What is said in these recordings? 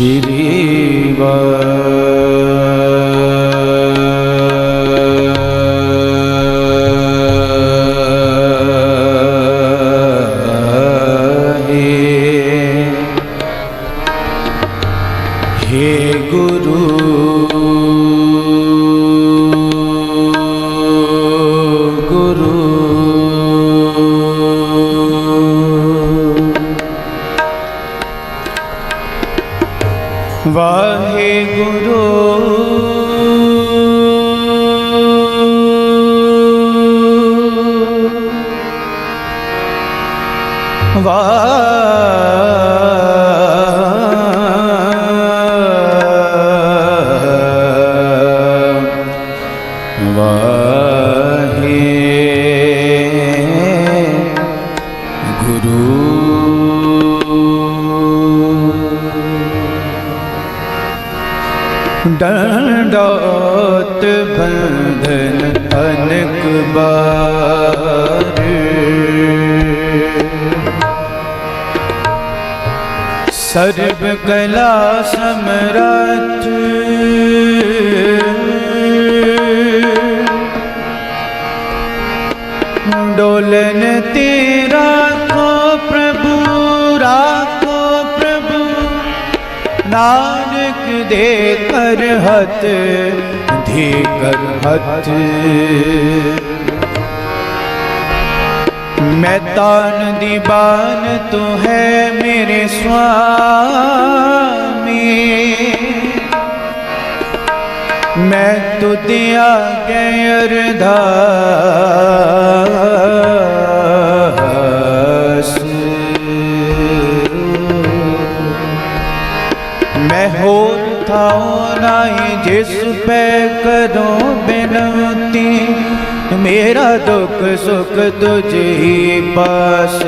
श्रीवा ਡੰਡੋਤ ਬੰਧਨ ਅਨਕ ਬਾਰ ਸਰਬ ਕਲਾ ਸਮਰੱਥ। ਡੋਲਨ ਤੇ ਰਾਖੋ ਪ੍ਰਭੂ ਰਾਖੋ ਪ੍ਰਭੂ। ਨਾਨਕ ਦੇ ਕਰ ਹੱਥ ਦੇ ਕਰ ਹੱਥ ਮੈਂ ਤਾਨ ਦੀ ਬਾਨ ਤੂੰ ਹੈ ਮੇਰੇ ਸੁਆਮੀ ਮੈਂ ਤੁਧ ਆਗੇ ਅਰਦਾਸ ਮੈਂ ਹੋਰ ਥਾਉ ਨਾਹੀ ਜਿਸ ਪੈ ਕਰੋ ਬਿਨਵਤੀ ਮੇਰਾ ਦੁੱਖ ਸੁਖ ਤੁਝ ਹੀ ਪਾਸ।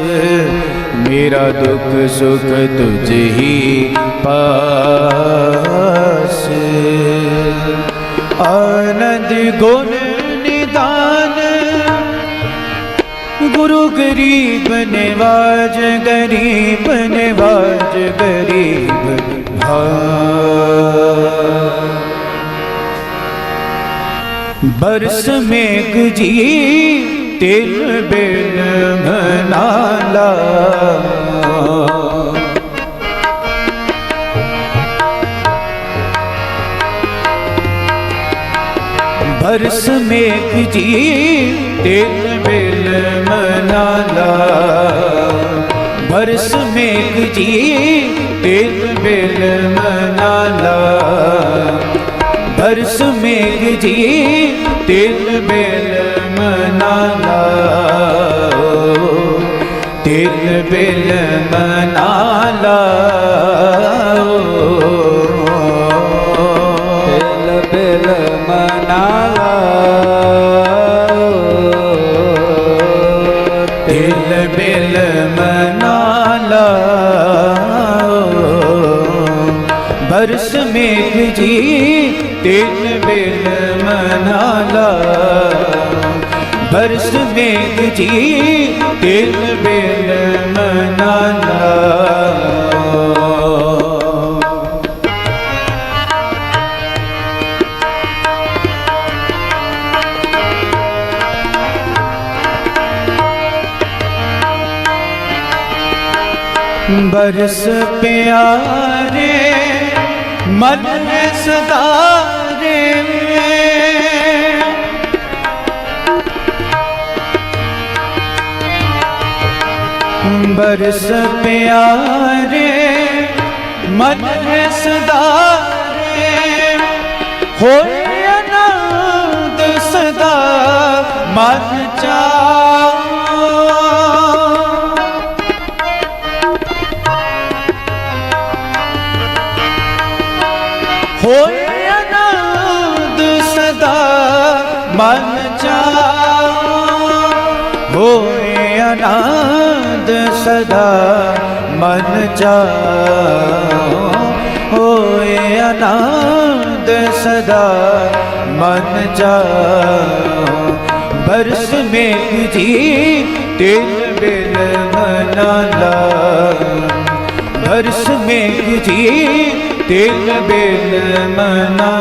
ਮੇਰਾ ਦੁੱਖ ਸੁਖ ਤੁਝ ਹੀ ਪਾਸ। ਆਨੰਦ ਗੁਣ ਨਿਦਾਨ, ਗੁਰੂ ਗਰੀਬ ਨਿਵਾਜ ਗਰੀਬ ਨਿਵਾਜ, ਗਰੀਬ ਹਾਂ ਬਰਸ ਮੇਘ ਜੀ, ਤਿਲ ਬਿਨ ਮਨਾਲਾ ਬਰਸ ਮੇਘ ਜੀ, ਤਿਲ ਬਿਲ ਮਨਾਲਾ ਬਰਸ ਮੇਘ ਜੀ, ਤਿਲ ਬਿਲ ਮਨਾਲਾ ਬਰਸ ਮੇਘ ਜੀ ਤਿਲ ਬਿਲ ਮਨਾਲਾ ਤਿਲ ਬਿਲ ਮਨਾਲਾ ਮਨਾਲਾ ਬਰਸ ਮੇਘ ਜੀ ਦਿਲ ਬਿਲ ਮਨਾਲਾ। ਬਰਸ ਪਿਆਰੇ ਮਨ ਹੈ ਸਦਾ ਬਰਸ ਪਿਆਰੇ, ਮਨ ਹੈ ਸਦਾ ਰੇ ਹੋਏ ਆਨੰਦ ਸਦਾ ਮਨ ਚਾਓ। ਹੋਏ ਆਨੰਦ ਸਦਾ ਮਨ ਚਾਓ। ਹੋਏ ਆਨੰਦ ਸਦਾ ਮਨ ਚਾਓ ਹੋਏ ਆਨੰਦ ਸਦਾ ਮਨ ਚਾਓ ਬਰਸ ਮੇ ਜੀ, ਤਿਲ ਬਿਲ ਮਨਾਲਾ। ਬਰਸ ਮੇ ਜੀ, ਤਿਲ ਬਿਲ ਮਨਾ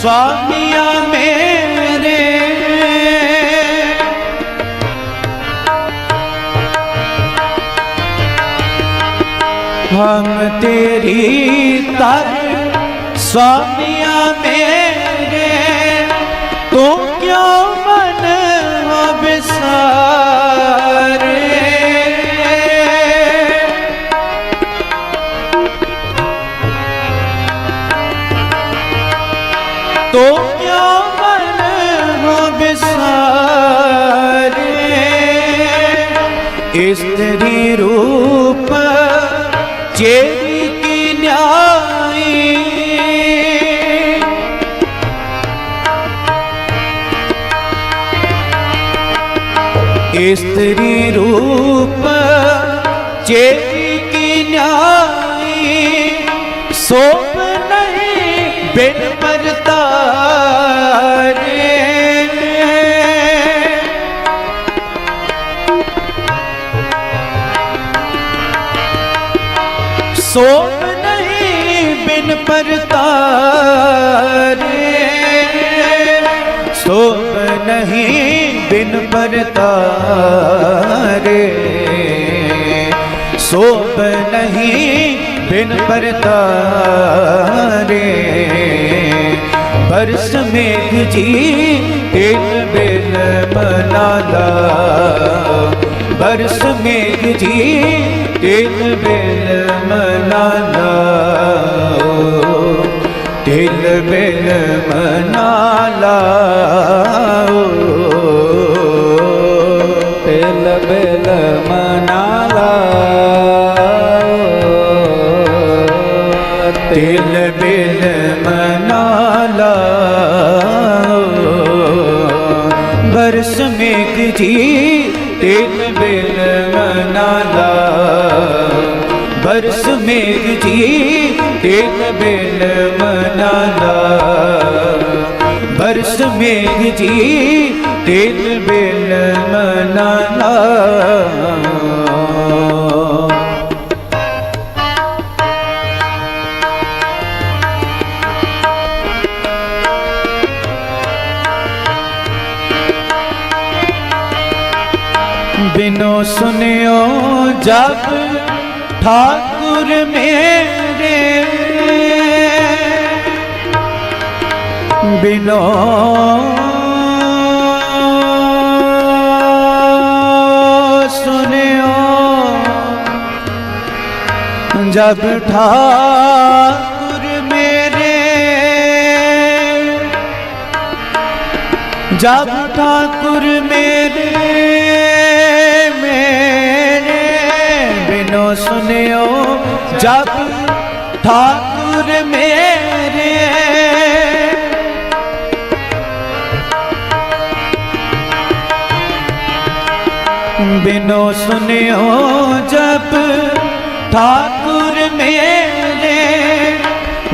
ਸਵਾਮੀਆ ਮੇਰੇ। ਹਮ ਤੇਰੀ ਤਰ ਸਵਾਮੀਆ ਮੇਰੇ। ਤੂੰ ਕਿਉਂ ਇਸਤਰੀ ਰੂਪ ਚੇਤੀ ਕੀ ਨਾਈ ਸੋਭ ਨਹੀਂ, ਬਿਨ ਪਰਤਾਰੇ ਸੋਭ ਨਹੀਂ, ਬਿਨ ਪਰਤਾਰੇ ਸੋਭ ਨਹੀਂ ਪਰਤਾਰੇ ਸੋਪ ਨਹੀਂ ਬਿਨ ਪਰਤਾਰੇ ਬਰਸ ਮੇਘ ਜੀ ਤੇਲ ਬਿਲ ਮਨਾਲਾ ਬਰਸ ਮੇਘ ਜੀ ਤੇਲ ਬਿਲ ਮਨਾਲਾ ਦਿਲ ਬਿਨ ਮਨਾਲਾ ਮੇਘ ਜੀ ਤਿਲ ਬਿਲ ਮਨਾਲਾ। ਬਰਸ ਮੇਘ ਜੀ ਤਿਲ ਬਿਲ ਮਨਾਲਾ। ਬਰਸ ਮੇਘ ਜੀ ਤਿਲ ਬਿਲ जब ठाकुर मेरे बिनो सुनियो जब ठाकुर मेरे जब ठाकुर मेरे ਸੁਨਿਓ ਜਬ ਠਾਕੁਰ ਮੇਰੇ। ਬਿਨੋ ਸੁਨਿਓ ਜਪ ਠਾਕੁਰ ਮੇਰੇ।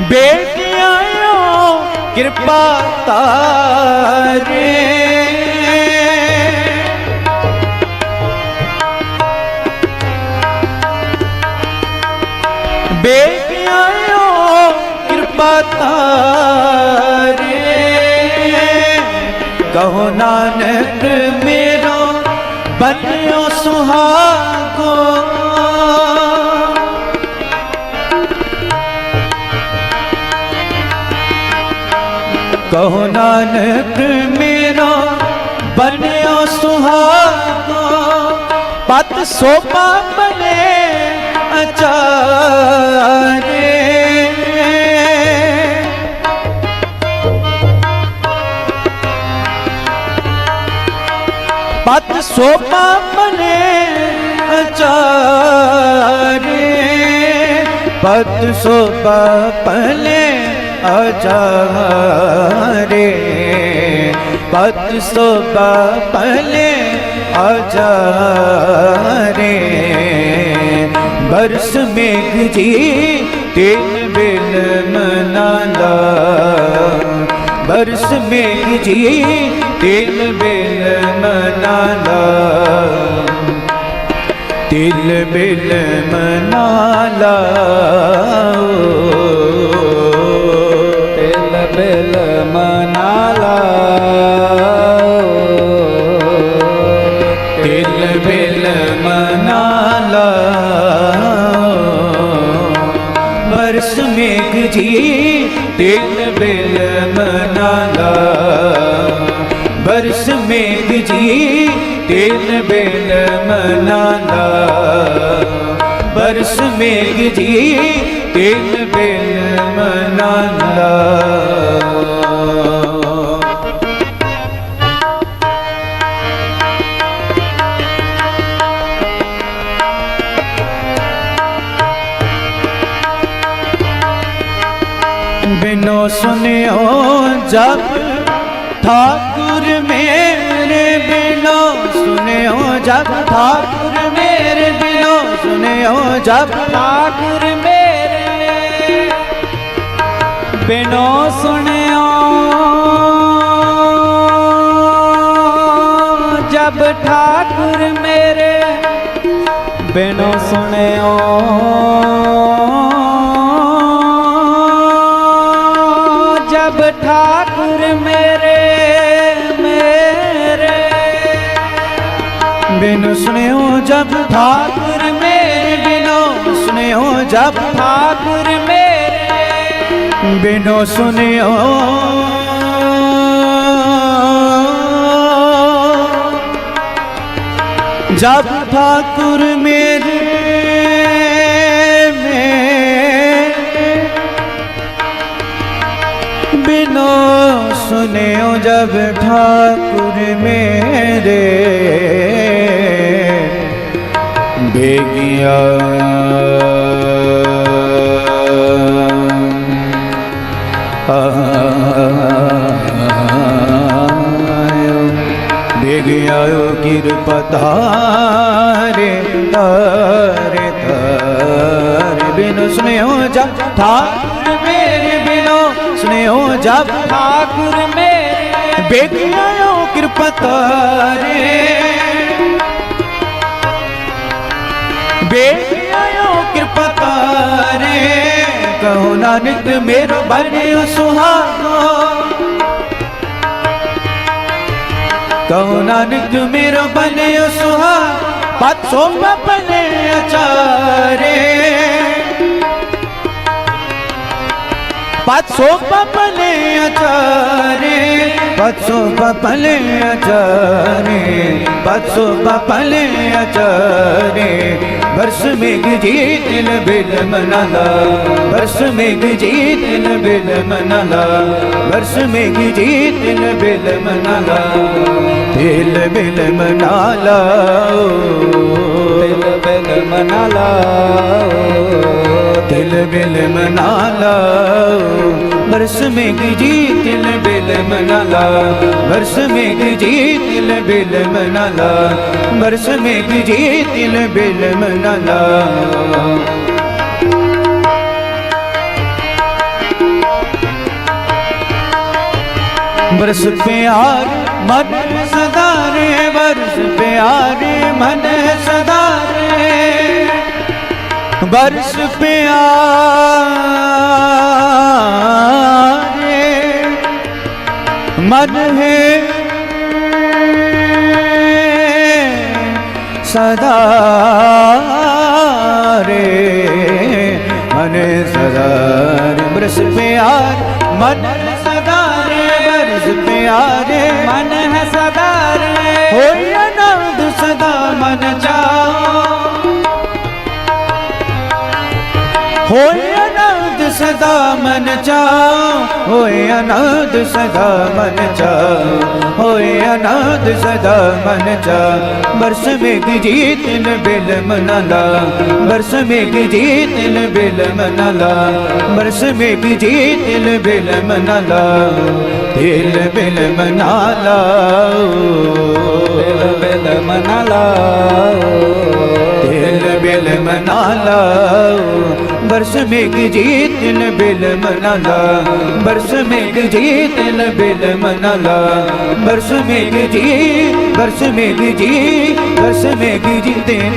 ਬੇਟਿਆਓ ਕਿਰਪਾ ਤਾਰੇ। ਰੇ ਕਹੋ ਨਾਨਕ ਮੇਰਾ ਬਨਿਓ ਸੁਹਾਗੋ ਕਹੋ ਨਾਨਕ ਮੇਰਾ ਬਨਿਓ ਸੁਹਾਗੋ ਪਤ ਸੋਪਾ ਬਨੇ ਅਚਾਰੇ ਪਤ ਸੋਪਾ ਬਨੇ ਅਚਾਰੇ। ਪਤ ਸੋਪਾ ਪਲੇ ਅਚਾਰੇ। ਪਤ ਸੋਪਾ ਪਲੇ ਅਚਾਰੇ। ਬਰਸ ਮੇਘ ਜੀ ਤਿਲ ਬਿਲ ਮਨਾਲਾ। ਬਰਸ ਮੇਘ ਜੀ ਤਿਲ ਬਿਲ ਮਨਾਲਾ ਤਿਲ ਬਿਲ ਮਨਾਲਾ। ਤਿਲ ਬਿਲ ਮਨਾਲਾ। ਤਿਲ ਬਿਲ ਮਨਾਲਾ। ਬਰਸ ਮੇਘ ਜੀ, ਤਿਲ ਬਿਲ ਮਨਾਲਾ। ਬਰਸ ਮੇਘ ਜੀ ਤਿਲ ਬਿਲ ਮਨਾਲਾ ਬਰਸ ਮੇਘ ਜੀ ਤਿਲ ਬਿਲ ਮਨਾਲਾ ਬਿਨੋ ਸੁਨਿਓ ਜਬ ਠਾਕੁਰ ਸੁਨਿਓ ਜਬ ਠਾਕੁਰ ਮੇਰੇ ਬਿਨੋ ਸੁਨਿਓ ਜਬ ਠਾਕੁਰ ਮੇਰੇ ਬਿਨੋ ਸੁਣਿਓ ਜਬ ਠਾਕੁਰ ਮੇਰੇ ਬਿਨੋ ਸੁਣਿਓ ਜਬ ਠਾਕੁਰ ਮੇਰੇ ਬਿਨ ਸੁਨਿਓ ਜਬ ਠਾਕੁਰ ਮੇਰੇ ਬਿਨੋ ਸੁਨਿਓ ਜਬ ਠਾਕੁਰ ਮੇਰੇ ਬਿਨੋ ਸੁਨਿਓ ਜਬ ਠਾਕੁਰ ਮੇਰੇ ਬਿਨੋ ਸੁਨਿਓ ਜਬ ਠਾਕੁਰ ਮੇਰੇ ਬੇਗਿਆ ਆਇਓ ਬੇਗਿਆਓ ਕਿਰਪਤਾਰੇ ਤਾਰੇ ਤਾਰੇ ਬਿਨ ਸੁਨਿਓ ਜਬ ਸੁਨਿਓ ਜਬ ਠਾਕੁਰ ਮੇਰੇ। ਬੇਗਿਆਓ ਕਿਰਪਤਾਰੇ ਬੇਗਿਆਓ ਕਿਰਪਤਾਰੇ ਕਹੋ ਨਾਨਕ ਮੇਰਾ ਬਣਿਓ ਸੁਹਾਗੋ। ਕਹੋ ਨਾਨਕ ਮੇਰਾ ਬਣਿਓ ਸੁਹਾਗ। ਪਤ ਸੋ ਬਨੇ ਅਚਾਰੇ ਸੋ ਬਨੇ ਅਚਾਰੇ ਪਤ ਸੋ ਬਨੇ ਅਚਾਰੇ ਪਤ ਸੋ ਬਨੇ ਅਚਾਰੇ ਬਰਸ ਮੇਘ ਜੀ ਦਿਲ ਬਿਲ ਮਨਾਲਾ ਬਰਸ ਮੇਘ ਜੀ ਦਿਲ ਬਿਲ ਮਨਾਲਾ ਬਰਸ ਮੇਘ ਜੀ ਦਿਲ ਬਿਲ ਮਨਾਲਾ ਦਿਲ ਬਿਲ ਮਨਾਲਾ ਦਿਲ ਬਿਲ ਮਨਾਲਾ ਦਿਲ ਬਿਲ ਮਨਾਲਾ ਬਰਸ ਮੇਘ ਜੀ ਦਿਲ ਬਿਲ ਮਨਾਲਾ ਬਰਸ ਮੇਘ ਜੀ ਦਿਲ ਬਿਲ ਮਨਾਲਾ ਬਰਸ ਮੇਘ ਜੀ ਦਿਲ ਬਿਲ ਮਨਾਲਾ ਬਰਸ ਪਿਆਰ ਮਨ ਸਦਾ ਰੇ ਬਰਸ ਪਿਆਰੇ ਮਨ ਸਦਾ ਰੇ ਬਰਸ ਪਿਆਰੇ ਮਨ ਹੈ ਸਦਾ ਰੇ। ਮਨ ਸਦਾ ਰੇ ਬਰਸ ਪਿਆਰ ਮਨ ਸਦਾ ਰੇ ਬਰਸ ਪਿਆਰੇ। ਮਨ ਹੈ ਸਦਾ ਰੇ। ਹੋਈ ਆਨੰਦ ਸਦਾ ਮਨ ਚਾਓ ਮਨ ਚਾਓ ਹੋਏ ਆਨੰਦ ਸਦਾ ਮਨ ਚਾਓ ਹੋਏ ਆਨੰਦ ਸਦਾ ਮਨ ਚਾਓ ਬਰਸ ਮੇਘ ਜੀ ਤਿਲ ਬਿਲ ਮਨਾਲਾ ਬਰਸ ਮੇਘ ਜੀ ਬਿਲ ਮਨਾਲਾ ਬਰਸ ਮੇਘ ਜੀ ਬਿਲ ਮਨਾਲਾ ਤਿਲ ਬਿਲ ਮਨਾਲਾ ਦਿਲ ਬਿਲ ਮਨਾਲਾ ਤਿਲ ਬਿਲ ਬਿਲ ਮਨਾ ਲਾਓ ਬਰਸ ਮੇਘ ਜੀ ਤਿਲ ਬਿਲ ਮਨਾ ਲਾ ਬਰਸ ਮੇਘ ਜੀ ਤਿਲ ਬਿਲ ਮਨਾ ਲਾ ਬਰਸ ਮੇਘ ਜੀ ਬਰਸ ਮੇਘ ਜੀ ਬਰਸ ਮੇਘ ਜੀ ਤਿਲ